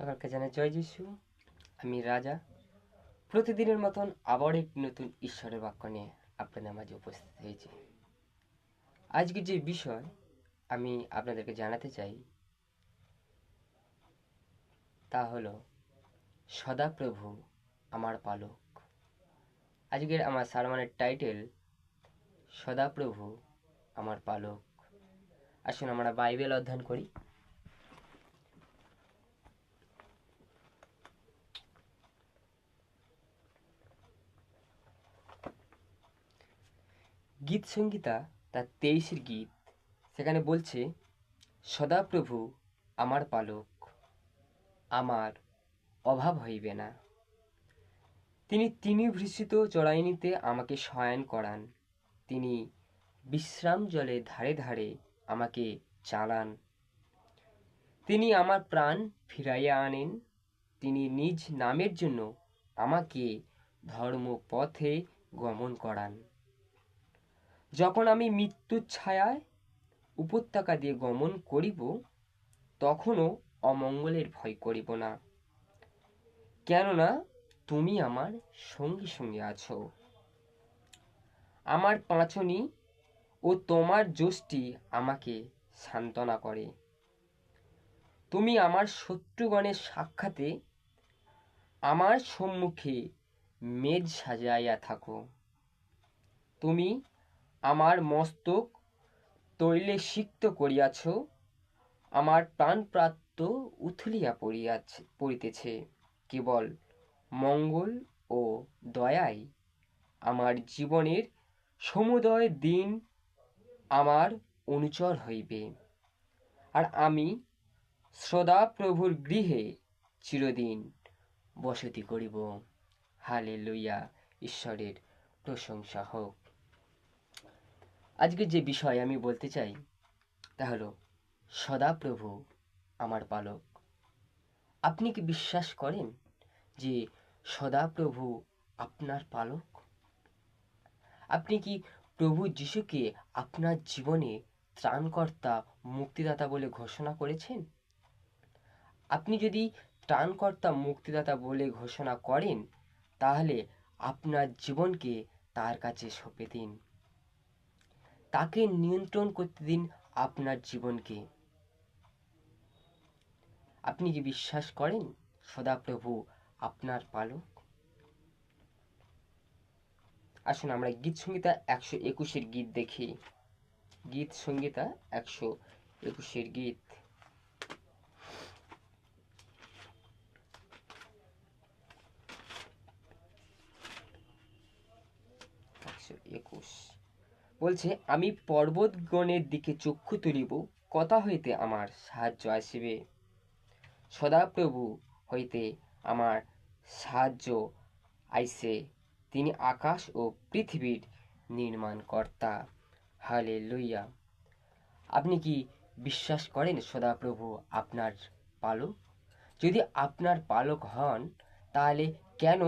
সকালকে জানাই জয় যিশু। আমি রাজা। প্রতিদিনের মতন আবার একটি নতুন ঈশ্বরের বাক্য নিয়ে আপনাদের মাঝে উপস্থিত হয়েছি। আজকে যে বিষয়, আমি আপনাদেরকে জানাতে চাই, তা হলো, সদাপ্রভু আমার পালক। আজকের আমার সারমানের টাইটেল, সদাপ্রভু আমার পালক। আসুন আমরা বাইবেল অধ্যয়ন করি। গীত সঙ্গীতা, তার তেইশের গীত, সেখানে বলছে, সদাপ্রভু আমার পালক, আমার অভাব হইবে না। তিনি তিনি ভৃষিত চড়াইনিতে আমাকে শয়ন করান। তিনি বিশ্রাম জলে ধারে ধারে আমাকে চালান। তিনি আমার প্রাণ ফিরাইয়া আনেন। তিনি নিজ নামের জন্য আমাকে ধর্ম পথে গমন করান। যখন আমি মৃত্যুর ছায়ায় উপত্যকা দিয়ে গমন করিব, তখনও অমঙ্গলের ভয় করিব না। কেননা তুমি আমার সঙ্গে সঙ্গে আছো। আমার পাঁচনি ও তোমার যষ্টি আমাকে সান্ত্বনা করে। তুমি আমার শত্রুগণের সাক্ষাতে আমার সম্মুখে মেজ সাজাইয়া থাকো। তুমি আমার মস্তক তৈলে সিক্ত করিয়াছ, আমার প্রাণপ্রাপ্ত উথলিয়া পড়িয়াছে, পড়িতেছে। কেবল মঙ্গল ও দয়াই আমার জীবনের সমুদয় দিন আমার অনুচর হইবে। আর আমি সদা প্রভুর গৃহে চিরদিন বসতি করিব। হালে লইয়া ঈশ্বরের প্রশংসা হোক। আজকে যে বিষয় আমি বলতে চাই, তা হলো, সদাপ্রভু আমার পালক। আপনি কি বিশ্বাস করেন যে সদাপ্রভু আপনার পালক? আপনি কি প্রভু যিশুকে আপনার জীবনে ত্রাণকর্তা, মুক্তিদাতা বলে ঘোষণা করেছেন? আপনি যদি ত্রাণকর্তা, মুক্তিদাতা বলে ঘোষণা করেন, তাহলে আপনার জীবনকে তার কাছে সঁপে দিন। তাকে নিয়ন্ত্রণ করতে দিন আপনার জীবনকে। আপনি কি বিশ্বাস করেন সদাপ্রভু আপনার পালক? আসুন আমরা গীত সংগীতা একশো একুশের গীত দেখি। গীত সংগীতা একশো একুশের গীত একশো একুশ বলছে, আমি পর্বতগণের দিকে চক্ষু তুলিব, কথা হইতে আমার সাহায্য আসিবে। সদাপ্রভু হইতে আমার সাহায্য আইসে। তিনি আকাশ ও পৃথিবীর নির্মাণকর্তা। হালে লইয়া আপনি কি বিশ্বাস করেন সদাপ্রভু আপনার পালক? যদি আপনার পালক হন, তাহলে কেন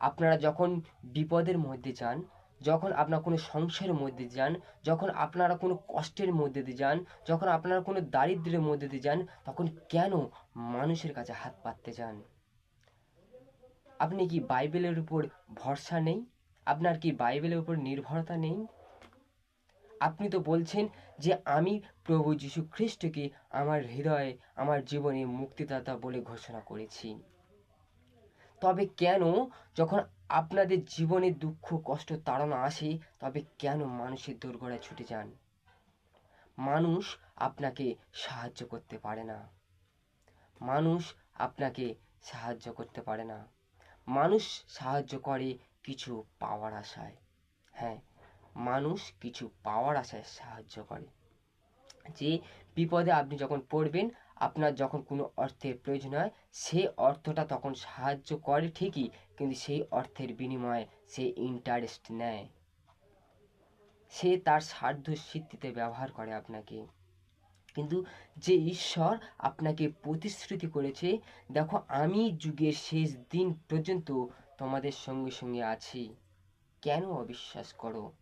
আপনারা যখন বিপদের মধ্যে যান যখন আপনার কোনো সংসারের মধ্যে যান, যখন আপনারা কোনো কষ্টের মধ্যে দিয়ে যান, যখন আপনারা কোনো দারিদ্র্যের মধ্যে দিয়ে যান, তখন কেন মানুষের কাছে হাত পাততে যান আপনি কি বাইবেলের উপর ভরসা নেই? আপনার কি বাইবেলের উপর নির্ভরতা নেই? আপনি তো বলছেন যে আমি প্রভু যীশু খ্রিস্টকে আমার হৃদয়ে, আমার জীবনে মুক্তিদাতা বলে ঘোষণা করেছি। তবে কেন যখন আপনাদের জীবনে দুঃখ, কষ্ট, তাড়ানো আসে, তবে কেন মানুষের দোরগোড়ায় ছুটে যান? মানুষ আপনাকে সাহায্য করতে পারে না। মানুষ আপনাকে সাহায্য করতে পারে না। মানুষ সাহায্য করে কিছু পাওয়ার আশায়। হ্যাঁ মানুষ কিছু পাওয়ার আশায় সাহায্য করে। যে বিপদে আপনি যখন পড়বেন আপনার যখন কোনো অর্থের প্রয়োজন হয়, সেই অর্থটা তখন সাহায্য করে ঠিকই, কিন্তু সেই অর্থের বিনিময়ে সে ইন্টারেস্ট নেয়। সে তার সাধ্য সিদ্ধিতে ব্যবহার করে আপনাকে। কিন্তু যে ঈশ্বর আপনাকে প্রতিশ্রুতি করেছে, দেখো আমি যুগের শেষ দিন পর্যন্ত তোমাদের সঙ্গে সঙ্গে আছি। কেন অবিশ্বাস করো?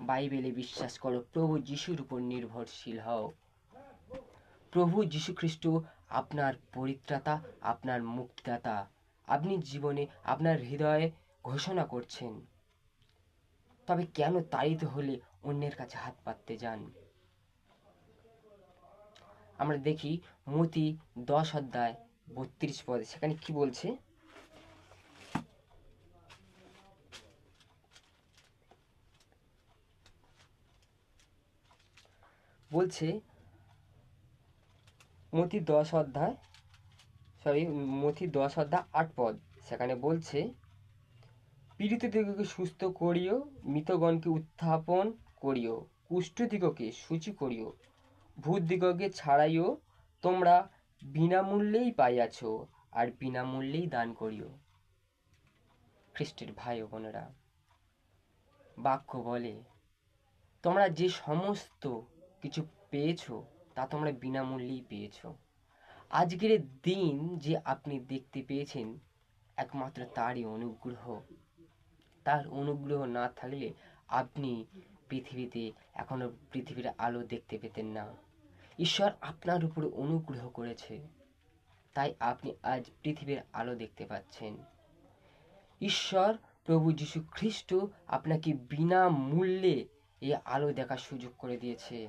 বাইবেলে বিশ্বাস করো, প্রভু যিশুর উপর নির্ভরশীল হও। প্রভু যীশুখ্রিস্ট আপনার পরিত্রাতা, আপনার মুক্তিদাতা। আপনি জীবনে আপনার হৃদয়ে ঘোষণা করছেন। তবে কেন তাড়িত হলে অন্যের কাছে হাত পাততে যান? আমরা দেখি মতি দশ অধ্যায় বত্রিশ পদে। সেখানে কি বলছে? বলছে মতি দশ অধ্যায় সরি মতি দশ অধ্যায় আট পদ। সেখানে বলছে পীড়িতদিগকে সুস্থ করিও, মৃতগণকে উত্থাপন করিও কুষ্ঠদিগকে সূচি করিও ভূতদিগকে ছাড়াইও তোমরা বিনামূল্যেই পাইয়াছ আর বিনামূল্যেই দান করিও। খ্রিস্টের ভাই ও বোনেরা, বাক্য বলে, তোমরা যে সমস্ত কিছু পেয়েছ তা তোমরা বিনামূল্যেই পেয়েছ। আজকের দিন যে আপনি দেখতে পেয়েছেন, একমাত্র তারই অনুগ্রহ। তার অনুগ্রহ না থাকলে আপনি পৃথিবীতে এখনও পৃথিবীর আলো দেখতে পেতেন না। ঈশ্বর আপনার উপরে অনুগ্রহ করেছে। তাই আপনি আজ পৃথিবীর আলো দেখতে পাচ্ছেন। ঈশ্বর প্রভু যীশু খ্রিস্ট আপনাকে বিনামূল্যে এই আলো দেখার সুযোগ করে দিয়েছে।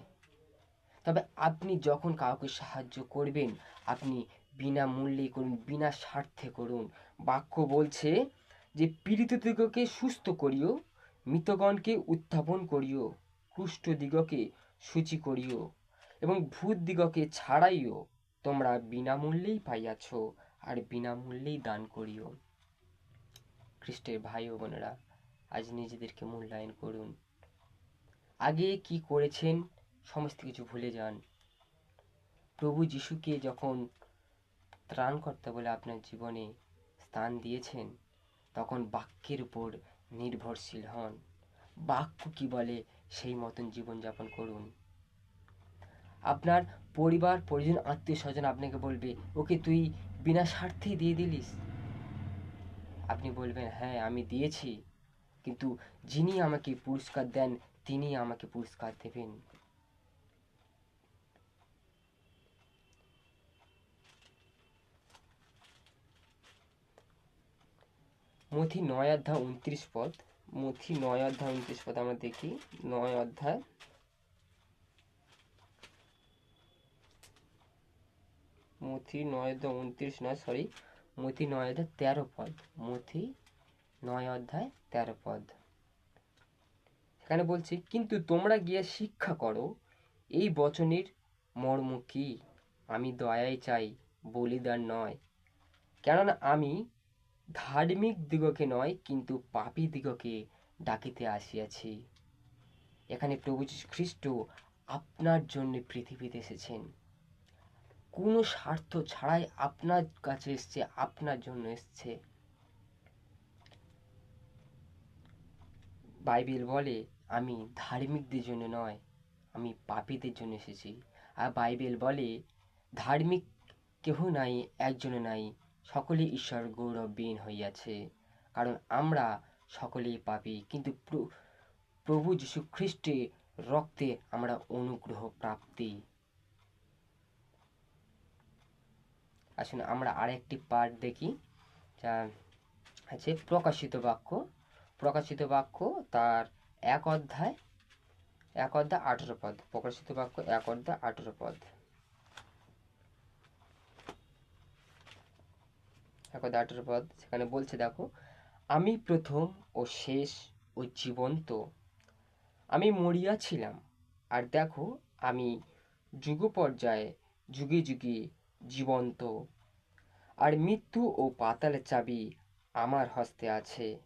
তবে আপনি যখন কাউকে সাহায্য করবেন, আপনি বিনা মূল্যে করুন, বিনা স্বার্থে করুন। বাক্য বলছে যে পীড়িতদিগকে সুস্থ করিও, মৃতগণকে উত্থাপন করিও, কুষ্ঠ দিগকে সূচি করিও, এবং ভূত দিগকে ছাড়াইও তোমরা বিনামূল্যেই পাইয়াছ আর বিনামূল্যেই দান করিও। খ্রিস্টের ভাই ও বোনেরা, আজ নিজেদেরকে মূল্যায়ন করুন। আগে কি করেছেন? সমস্ত কিছু ভুলে যান। প্রভু যিশুকে যখন ত্রাণকর্তা বলে আপনার জীবনে স্থান দিয়েছেন, তখন বাক্যের উপর নির্ভরশীল হন। বাক্য কি বলে সেই মতন জীবনযাপন করুন। আপনার পরিবার, পরিজন আত্মীয় স্বজন আপনাকে বলবে, ওকে তুই বিনা স্বার্থেই দিয়ে দিলিস? আপনি বলবেন হ্যাঁ আমি দিয়েছি। কিন্তু যিনি আমাকে পুরস্কার দেন তিনি আমাকে পুরস্কার দেবেন। মথি নয় অধ্যায় উনত্রিশ পদ। মথি নয় অধ্যায় উনত্রিশ পদ আমরা দেখি। নয় অধ্যায়। মথি নয় অধ্যায় উনত্রিশ নয় সরি মথি নয় অধ্যায় তেরো পদ। মথি নয় অধ্যায় তেরো পদ। সেখানে বলছে, কিন্তু তোমরা গিয়ে শিক্ষা করো, এই বচনের মর্ম কি আমি দয়াই চাই, বলিদান নয়। কেননা আমি ধার্মিক দিগকে নয়, কিন্তু পাপী দিগকে ডাকিতে আসিয়াছি। এখানে প্রভু খ্রিস্ট আপনার জন্য পৃথিবীতে এসেছেন। কোনো স্বার্থ ছাড়াই আপনার কাছে এসছে, আপনার জন্য এসছে। বাইবেল বলে, আমি ধার্মিকদের জন্য নয়, আমি পাপীদের জন্য এসেছি। আর বাইবেল বলে, ধার্মিক কেহ নাই, একজনে নাই সকলে ঈশ্বর গৌরবহীন হইয়াছে, কারণ আমরা সকলেই পাপি। কিন্তু প্রভু যীশু খ্রিস্টের রক্তে আমরা অনুগ্রহ প্রাপ্তি। আসুন, আমরা আরেকটি পাঠ দেখি, যা আছে প্রকাশিত বাক্য। প্রকাশিত বাক্য তার এক অধ্যায় এক অধ্যায় আঠেরো পদ। প্রকাশিত বাক্য এক অধ্যায় আঠেরো পদ। অধ্যায় আঠেরো পদ সেখানে বলছে, দেখো, আমি প্রথম ও শেষ ও জীবন্ত। আমি মরিয়াছিলাম আর দেখো, আমি যুগ পর্যায়ে যুগে যুগে জীবন্ত। আর মৃত্যু ও পাতালের চাবি আমার হস্তে আছে।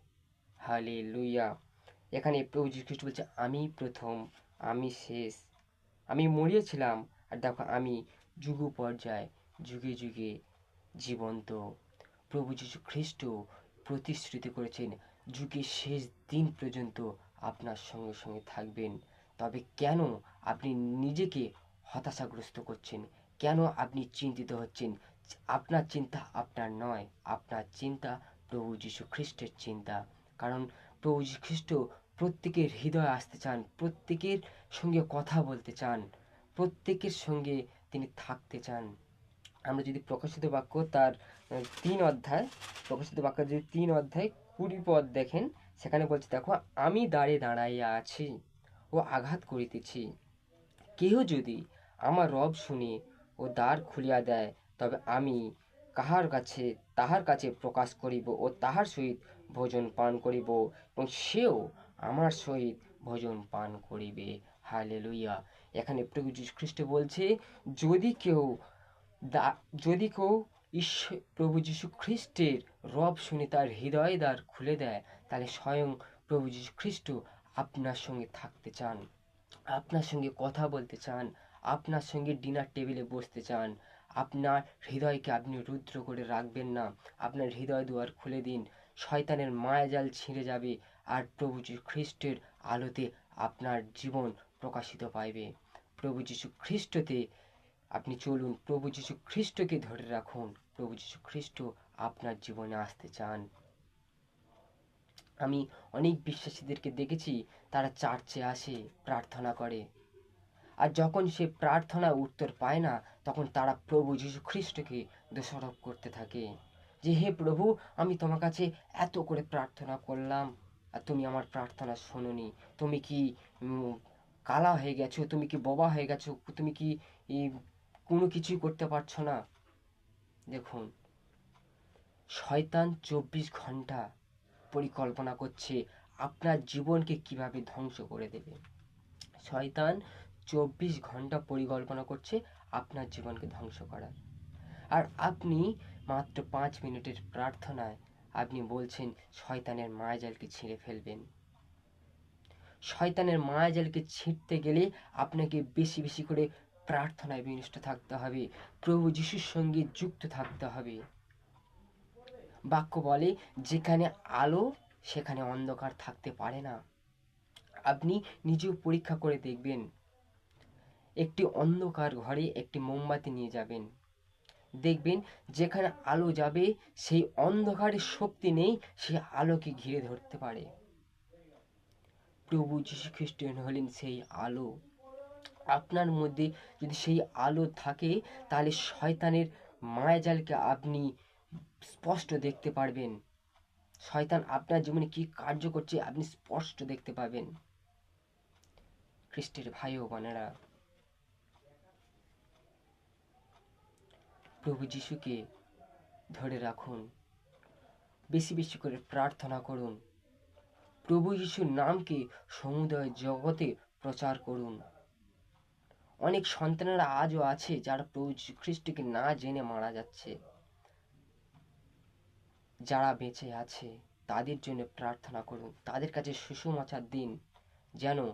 হালে লুইয়া এখানে প্রভু যীশু বলছে, আমি প্রথম, আমি শেষ। আমি মরিয়েছিলাম আর দেখো, আমি যুগ পর্যায়ে যুগে যুগে জীবন্ত। প্রভু যীশু খ্রিস্ট প্রতিশ্রুতি করেছেন, যুগের শেষ দিন পর্যন্ত আপনার সঙ্গে সঙ্গে থাকবেন। তবে কেন আপনি নিজেকে হতাশাগ্রস্ত করছেন? কেন আপনি চিন্তিত হচ্ছেন? আপনার চিন্তা আপনার নয়, আপনার চিন্তা প্রভু যীশু খ্রিস্টের চিন্তা। কারণ প্রভু যীশু খ্রিস্ট প্রত্যেকের হৃদয়ে আসতে চান, প্রত্যেকের সঙ্গে কথা বলতে চান, প্রত্যেকের সঙ্গে তিনি থাকতে চান। আমরা যদি প্রকাশিত বাক্য তার তিন অধ্যায়, প্রকাশিত বাক্য যদি তিন অধ্যায়, কুড়ি পদ দেখেন। সেখানে বলছে, দেখো, আমি দাঁড়ে দাঁড়াইয়া আছি ও আঘাত করিতেছি। কেহ যদি আমার রব শুনে ও দ্বার খুলিয়া দেয়, তবে আমি কাহার কাছে, তাহার কাছে প্রকাশ করিব ও তাহার সহিত ভোজন পান করিব এবং সেও আমার সহিত ভোজন পান করিবে। হালেলুইয়া এখানে প্রভু যীশু খ্রিস্ট বলছে, যদি কেউ যদি কেউ ঈশ্বর প্রভু যীশু খ্রিস্টের রব শুনে তার হৃদয় দ্বার খুলে দেয়, তাহলে স্বয়ং প্রভু যীশু খ্রিস্ট আপনার সঙ্গে থাকতে চান, আপনার সঙ্গে কথা বলতে চান, আপনার সঙ্গে ডিনার টেবিলে বসতে চান, আপনার হৃদয়কে আপনি রুদ্র করে রাখবেন না, আপনার হৃদয় দুয়ার খুলে দিন, শয়তানের মায়াজাল ছিঁড়ে যাবে আর প্রভু যীশু খ্রিস্টের আলোতে আপনার জীবন প্রকাশিত পাইবে। প্রভু যীশু খ্রিস্টতে আপনি চলুন প্রভু যীশু খ্রিস্টকে ধরে রাখুন। প্রভু যীশু খ্রিস্ট আপনার জীবনে আসতে চান। আমি অনেক বিশ্বাসীদেরকে দেখেছি, তারা চার্চে আসে, প্রার্থনা করে। আর যখন সে প্রার্থনা উত্তর পায় না, তখন তারা প্রভু যীশু খ্রিস্টকে দোষারোপ করতে থাকে। যে, হে প্রভু, আমি তোমার কাছে এত করে প্রার্থনা করলাম, আর তুমি আমার প্রার্থনা শোনোনি। তুমি কি কালা হয়ে গেছো? তুমি কি বোবা হয়ে গেছো? তুমি কি কোনো কিছুই করতে পারছ না। দেখুন, শয়তান চব্বিশ ঘণ্টা পরিকল্পনা করছে আপনার জীবনকে কীভাবে ধ্বংস করে দেবে। শয়তান চব্বিশ ঘণ্টা পরিকল্পনা করছে আপনার জীবনকে ধ্বংস করার। আর আপনি মাত্র পাঁচ মিনিটের প্রার্থনায় আপনি বলছেন, শয়তানের মায়াজালকে ছিঁড়ে ফেলবেন। শয়তানের মায়াজালকে ছিঁড়তে গেলে আপনাকে বেশি বেশি করে প্রার্থনায় বিনিষ্ট থাকতে হবে। প্রভু যিশুর সঙ্গে যুক্ত থাকতে হবে। বাক্য বলে, যেখানে আলো, সেখানে অন্ধকার থাকতে পারে না। আপনি নিজেও পরীক্ষা করে দেখবেন। একটি অন্ধকার ঘরে একটি মোমবাতি নিয়ে যাবেন। দেখবেন, যেখানে আলো যাবে, সেই অন্ধকারের শক্তি নেই, সে আলোকে ঘিরে ধরতে পারে। প্রভু যীশু খ্রিস্ট হলেন সেই আলো। আপনার মধ্যে যদি সেই আলো থাকে, তাহলে শয়তানের মায়াজালকে আপনি স্পষ্ট দেখতে পারবেন। শয়তান আপনার জীবনে কি কার্য করছে, আপনি স্পষ্ট দেখতে পাবেন। খ্রিস্টের ভাই ও বোনেরা, প্রভু যিশুকে ধরে রাখুন। বেশি বেশি করে প্রার্থনা করুন। প্রভু যিশুর নামকে সমুদয় জগতে প্রচার করুন। অনেক সন্তানেরা আজও আছে যারা প্রভু খ্রিস্টকে না জেনে মারা যাচ্ছে। যারা বেঁচে আছে, তাদের জন্য প্রার্থনা করুন। তাদের কাছে সুসমাচার দিন, যেন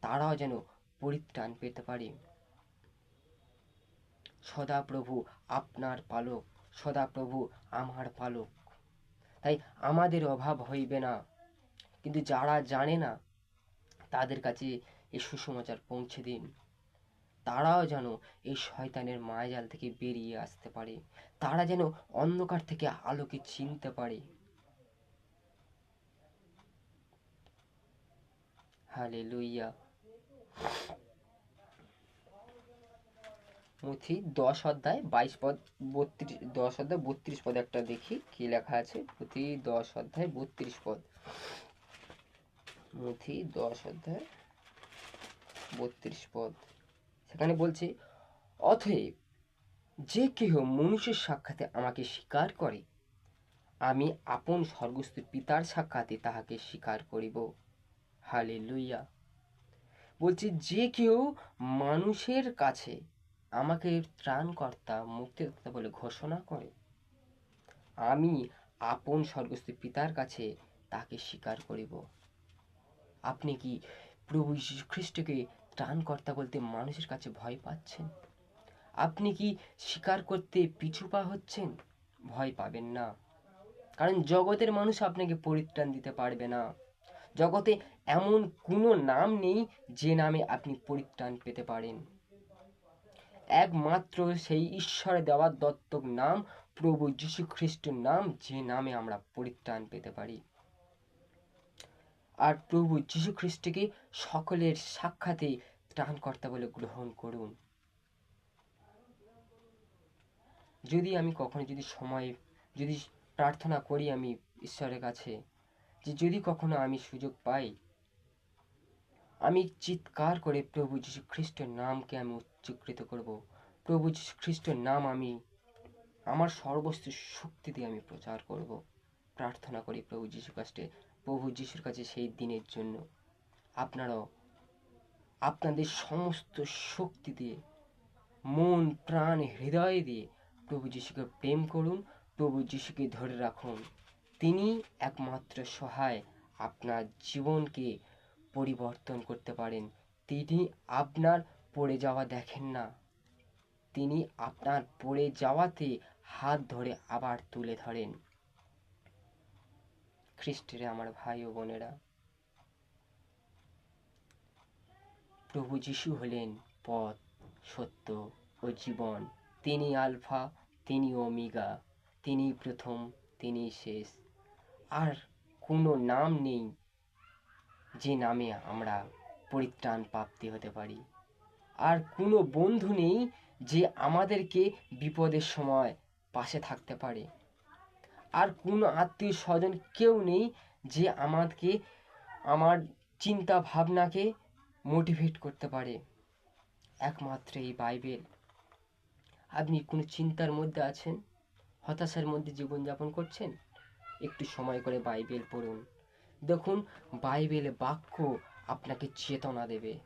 তারাও যেন পরিত্রাণ পেতে পারে। সদাপ্রভু আপনার পালক সদাপ্রভু আমার পালক। তাই আমাদের অভাব হইবে না। কিন্তু যারা জানে না, তাদের কাছে এই সুসমাচার পৌঁছে দিন। তারাও যেন এই শয়তানের মায়াজাল থেকে বেরিয়ে আসতে পারে। তারা যেন অন্ধকার থেকে আলোকে চিনতে পারে। হালে লইয়া মথি দশ অধ্যায় বাইশ পদ, বত্রিশ, দশ অধ্যায় বত্রিশ পদ একটা দেখি, কি লেখা আছে? মথি দশ অধ্যায় বত্রিশ পদ। মথি দশ অধ্যায় বত্রিশ পদ। সেখানে বলছে, অতএব যে কেহ মনুষ্যের সাক্ষাতে আমাকে স্বীকার করে, আমি আপন স্বর্গস্থ পিতার সাক্ষাতে তাহাকে স্বীকার করিব। হালে লইয়া বলছে, যে কেউ মানুষের কাছে আমাকে ত্রাণকর্তা, মুক্তিদাতা বলে ঘোষণা করে, আমি আপন স্বর্গস্থ পিতার কাছে তাকে স্বীকার করিব। আপনি কি প্রভু যীশু খ্রিস্টকে ত্রাণকর্তা বলতে মানুষের কাছে ভয় পাচ্ছেন। আপনি কি স্বীকার করতে পিছু পা হচ্ছেন? ভয় পাবেন না। কারণ জগতের মানুষ আপনাকে পরিত্রাণ দিতে পারবে না। জগতে এমন কোনো নাম নেই যে নামে আপনি পরিত্রাণ পেতে পারেন। একমাত্র সেই ঈশ্বর দেওয়া দত্তক নাম, প্রভু যীশু খ্রিস্টের নাম, যে নামে আমরা পরিত্রাণ পেতে পারি। আর প্রভু যীশু খ্রিস্টকে সকলের সাক্ষাতে ত্রাণকর্তা বলে গ্রহণ করুন। যদি আমি কখনো যদি সময়, যদি প্রার্থনা করি আমি ঈশ্বরের কাছে, যে যদি কখনো আমি সুযোগ পাই, আমি চিৎকার করে প্রভু যীশু খ্রিস্টের নামকে আমি উচ্চকৃত করব। প্রভু যীশু খ্রিস্টের নাম আমি, আমার সর্বস্ত শক্তি দিয়ে আমি প্রচার করব। প্রার্থনা করি প্রভু যীশু কাছে প্রভু যীশুর কাছে সেই দিনের জন্য আপনারাও আপনাদের সমস্ত শক্তি দিয়ে, মন, প্রাণ, হৃদয় দিয়ে প্রভু যিশুকে প্রেম করুন, প্রভু যিশুকে ধরে রাখুন। তিনি একমাত্র সহায় আপনার জীবনকে পরিবর্তন করতে পারেন। তিনি আপনার পড়ে যাওয়া দেখেন না। তিনি আপনার পড়ে যাওয়াতে হাত ধরে আবার তুলে ধরেন। খ্রিস্টের, আমার ভাই ও বোনেরা। প্রভু যিশু হলেন পথ, সত্য ও জীবন। তিনি আলফা, তিনি ওমিগা, তিনি প্রথম, তিনি শেষ। আর কোনো নাম নেই যে নামে আমরা পরিত্রাণ প্রাপ্তি হতে পারি। আর কোনো বন্ধু নেই যে আমাদেরকে বিপদের সময় পাশে থাকতে পারে। আর কোনো আত্মীয় স্বজন কেউ নেই যে আমাকে, আমার চিন্তা ভাবনাকে মোটিভেট করতে পারে। একমাত্র এই বাইবেল। আপনি কোনো চিন্তার মধ্যে আছেন? হতাশার মধ্যে জীবনযাপন করছেন? একটু সময় করে বাইবেল পড়ুন। দেখুন, বাইবেলে বাক্য আপনাকে চেতনা দেবে।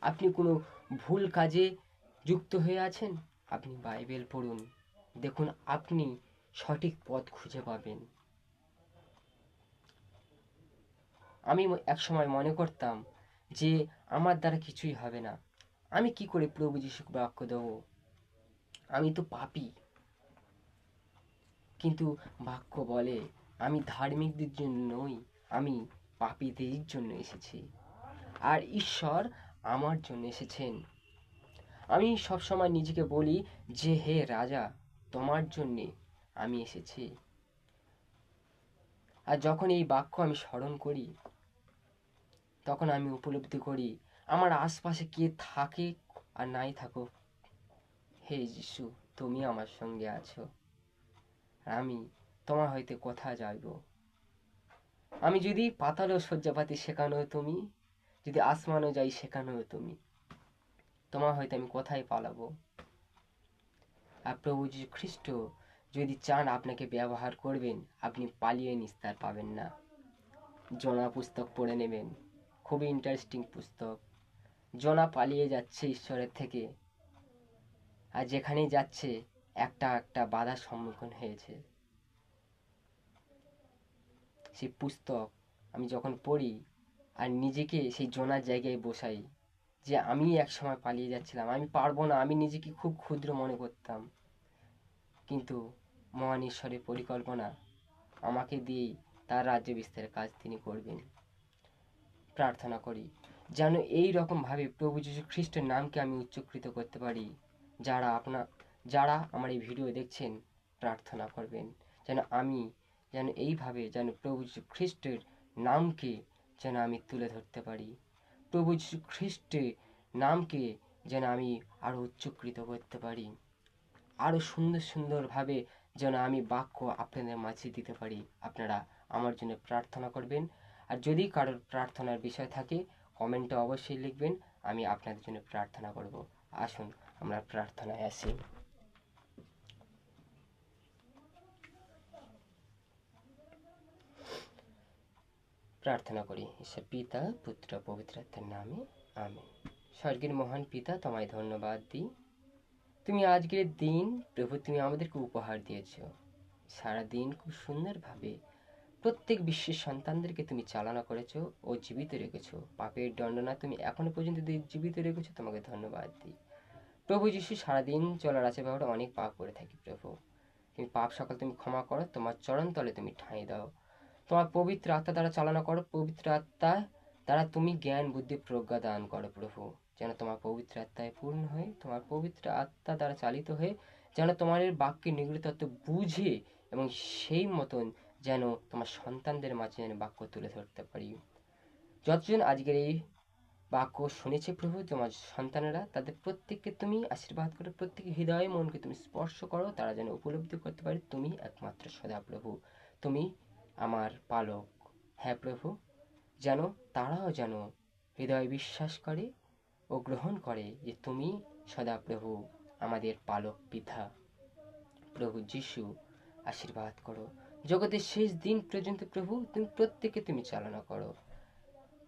আপনি কোনো ভুল কাজে যুক্ত হয়ে আছেন? আপনি বাইবেল পড়ুন। দেখুন, আপনি সঠিক পথ খুঁজে পাবেন। আমি এক সময় মনে করতাম যে আমার দ্বারা কিছুই হবে না। আমি কি করে প্রভু যিশু বাক্য দেব? আমি তো পাপি। কিন্তু বাক্য বলে, আমি ধার্মিকদের জন্য নই আমি পাপীদের জন্য এসেছি। আর ঈশ্বর আমার জন্য এসেছেন। আমি সবসময় নিজেকে বলি যে, হে রাজা, তোমার জন্যে আমি এসেছি। আর যখন এই বাক্য আমি স্মরণ করি, তখন আমি উপলব্ধি করি, আমার আশপাশে কে থাকে আর নাই থাকুক। হে যিশু, তুমি আমার সঙ্গে আছো। আমি তোমার হইতে কথা যাইব? আমি যদি পাতালও শয্যাপাতি শেখানো তুমি, যদি আসমানও যাই শেখানো তুমি, তোমার হয়তো আমি কোথায় পালাবো? আর প্রভু যীশু খ্রিস্ট যদি চান আপনাকে ব্যবহার করবেন, আপনি পালিয়ে নিস্তার পাবেন না। জনা পুস্তক পড়ে নেবেন। খুবই ইন্টারেস্টিং পুস্তক। জনা পালিয়ে যাচ্ছে ঈশ্বরের থেকে। আর যেখানেই যাচ্ছে, একটা একটা বাধার সম্মুখীন হয়েছে। সেই পুস্তক আমি যখন পড়ি আর নিজেকে সেই জোনার জায়গায় বসাই যে আমি এক সময় পালিয়ে যাচ্ছিলাম, আমি পারব না, আমি নিজেকে খুব ক্ষুদ্র মনে করতাম। কিন্তু মহান ঈশ্বরের পরিকল্পনা আমাকে দিয়েই তার রাজ্য বিস্তারের কাজ তিনি করবেন। প্রার্থনা করি, যেন এই রকমভাবে প্রভু যীশু খ্রিস্টের নামকে আমি উচ্চকৃত করতে পারি। যারা আপনার যারা আমার এই ভিডিও দেখছেন, প্রার্থনা করবেন, যেন আমি যেন এইভাবে যেন প্রভু যীশু খ্রিস্টের নামকে যেন আমি তুলে ধরতে পারি। প্রভু যীশু খ্রিস্টের নামকে যেন আমি আরও উচ্চকৃত করতে পারি। আরও সুন্দর সুন্দরভাবে যেন আমি বাক্য আপনাদের মাঝে দিতে পারি। আপনারা আমার জন্য প্রার্থনা করবেন। আর যদি কারোর প্রার্থনার বিষয় থাকে, কমেন্টে অবশ্যই লিখবেন। আমি আপনাদের জন্য প্রার্থনা করব। আসুন, আমরা প্রার্থনায় আসি। প্রার্থনা করি, ঈশ্বর পিতা, পুত্র পবিত্রাত্মার নামে আমি স্বর্গের মহান পিতা, তোমায় ধন্যবাদ দিই। তুমি আজকের দিন প্রভু, তুমি আমাদেরকে উপহার দিয়েছ। সারা দিন খুব সুন্দরভাবে প্রত্যেক বিশ্বের সন্তানদেরকে তুমি চালনা করেছ ও জীবিত রেখেছো। পাপের দণ্ডনা তুমি এখনও পর্যন্ত জীবিত রেখেছো, তোমাকে ধন্যবাদ দিই। প্রভু যিশু, সারাদিন চলার আছে ব্যাপারে অনেক পাপ করে থাকি প্রভু। তুমি পাপ সকল তুমি ক্ষমা করো, তোমার চরণ তলে তুমি ঠাঁই দাও। তোমার পবিত্র আত্মা দ্বারা চালনা করো, পবিত্র আত্মা দ্বারা তুমি জ্ঞান, বুদ্ধি, প্রজ্ঞা দান করো প্রভু। যেন তোমার পবিত্র আত্মায় পূর্ণ হয়ে, তোমার পবিত্র আত্মা দ্বারা চালিত হয়ে যেন তোমার বাক্যের নিগৃত বুঝে এবং সেই মতন যেন তোমার সন্তানদের মাঝে যেন বাক্য তুলে ধরতে পারি। যতজন আজকের এই বাক্য শুনেছে প্রভু, তোমার সন্তানেরা, তাদের প্রত্যেককে তুমি আশীর্বাদ করো, প্রত্যেক হৃদয়ে মনকে তুমি স্পর্শ করো, তারা যেন উপলব্ধি করতে পারে, তুমি একমাত্র সদা প্রভু। তুমি আমার পালক। হ্যাঁ প্রভু, যেন তারাও যেন হৃদয়ে বিশ্বাস করে ও গ্রহণ করে যে তুমি সদা প্রভু আমাদের পালক পিতা। প্রভু যিশু, আশীর্বাদ করো। জগতের শেষ দিন পর্যন্ত প্রভু, তুমি প্রত্যেকে তুমি চালনা করো।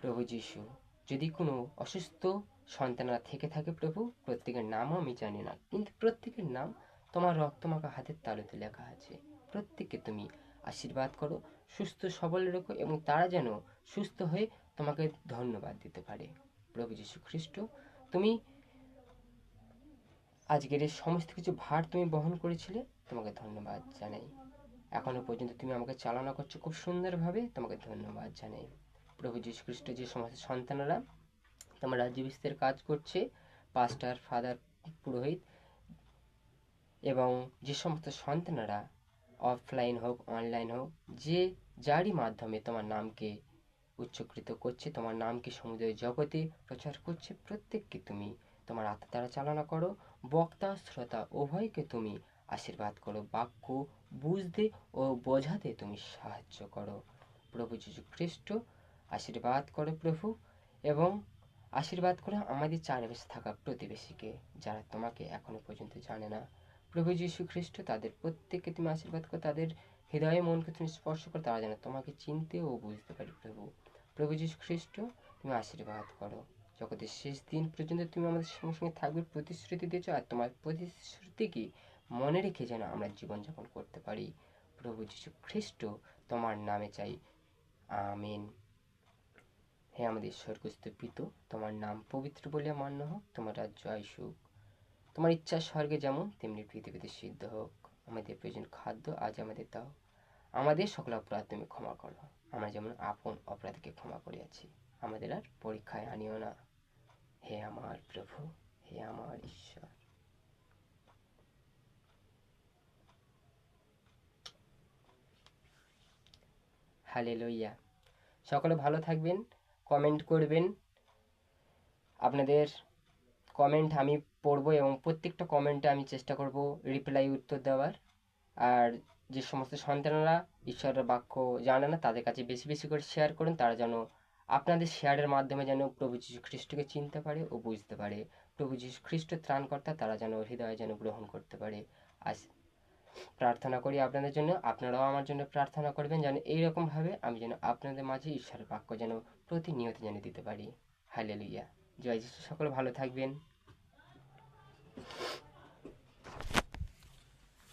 প্রভু যিশু, যদি কোনো অসুস্থ সন্তানরা থেকে থাকে প্রভু, প্রত্যেকের নামও আমি জানি না, কিন্তু প্রত্যেকের নাম তোমার রক্তমাখা হাতের তালুতে লেখা আছে। প্রত্যেককে তুমি আশীর্বাদ করো, সুস্থ সবল রেখো এবং তারা যেন সুস্থ হয়ে তোমাকে ধন্যবাদ দিতে পারে। প্রভু যীশু খ্রিস্ট, তুমি আজকের এই সমস্ত কিছু ভার তুমি বহন করেছিলে, তোমাকে ধন্যবাদ জানাই। এখনও পর্যন্ত তুমি আমাকে চালনা করছ খুব সুন্দরভাবে, তোমাকে ধন্যবাদ জানাই। প্রভু যীশু খ্রিস্ট যে সমস্ত সন্তানেরা তোমার রাজ্য বিস্তারের কাজ করছে পাস্টার ফাদার পুরোহিত এবং যে সমস্ত সন্তানেরা অফলাইন হোক অনলাইন হোক, যে যারই মাধ্যমে তোমার নামকে উচ্চকৃত করছে, তোমার নামকে সমুদ্রের জগতে প্রচার করছে প্রত্যেককে তুমি? তোমার আত্মা দ্বারা চালনা করো, বক্তা, শ্রোতা, উভয়কে তুমি আশীর্বাদ করো, বাক্য বুঝতে ও বোঝাতে তুমি সাহায্য করো। প্রভু যীশু খ্রিস্ট আশীর্বাদ করো প্রভু, এবং আশীর্বাদ করো আমাদের চারপাশে থাকা প্রতিবেশীকে, যারা তোমাকে এখনও পর্যন্ত জানে না। প্রভু যীশু খ্রিস্ট তাদের প্রত্যেককে তুমি আশীর্বাদ করো, তাদের হৃদয়ে মনকে তুমি স্পর্শ করো, তারা যেন তোমাকে চিনতে ও বুঝতে পারি। প্রভু প্রভু যীশু খ্রিস্ট তুমি আশীর্বাদ করো। জগতের শেষ দিন পর্যন্ত তুমি আমাদের সঙ্গে সঙ্গে থাকবে, প্রতিশ্রুতি দিয়েছ, আর তোমার প্রতিশ্রুতিকে মনে রেখে যেন আমরা জীবনযাপন করতে পারি। প্রভু যীশু খ্রিস্ট তোমার নামে চাই। আমিন। হে আমাদের স্বর্গস্থ পিত, তোমার নাম পবিত্র বলিয়া মান্য হোক, তোমার রাজ্য আয়ুক তোমার ইচ্ছা স্বর্গে যেমন, তেমনি পৃথিবীতে সিদ্ধ হোক। আমাদের প্রয়োজন খাদ্য, আজ আমাদের দাও। আমাদের সকল অপরাধ তুমি ক্ষমা করো। আমরা যেমন আপন অপরাধকে ক্ষমা করিয়াছি, আমাদের আর পরীক্ষায় আনিও না। হে আমার প্রভু, হে আমার ঈশ্বর। হালে লইয়া সকলে ভালো থাকবেন, কমেন্ট করবেন। আপনাদের কমেন্ট আমি পড়ব এবং প্রত্যেকটা কমেন্টে আমি চেষ্টা করব রিপ্লাই উত্তর দেওয়ার। আর যে সমস্ত সন্তানরা ঈশ্বরের বাক্য জানে না, তাদের কাছে বেশি বেশি করে শেয়ার করুন। তারা যেন আপনাদের শেয়ারের মাধ্যমে যেন প্রভু যীশু খ্রিস্টকে চিনতে পারে ও বুঝতে পারে। প্রভু যীশু খ্রিস্ট ত্রাণকর্তা, তারা যেন হৃদয়ে যেন গ্রহণ করতে পারে। আজ প্রার্থনা করি আপনাদের জন্য, আপনারাও আমার জন্য প্রার্থনা করবেন যেন এইরকমভাবে আমি যেন আপনাদের মাঝে ঈশ্বরের বাক্য যেন প্রতিনিয়ত যেন দিতে পারি। হালে লইয়া জয় যিশু। সকলে ভালো থাকবেন।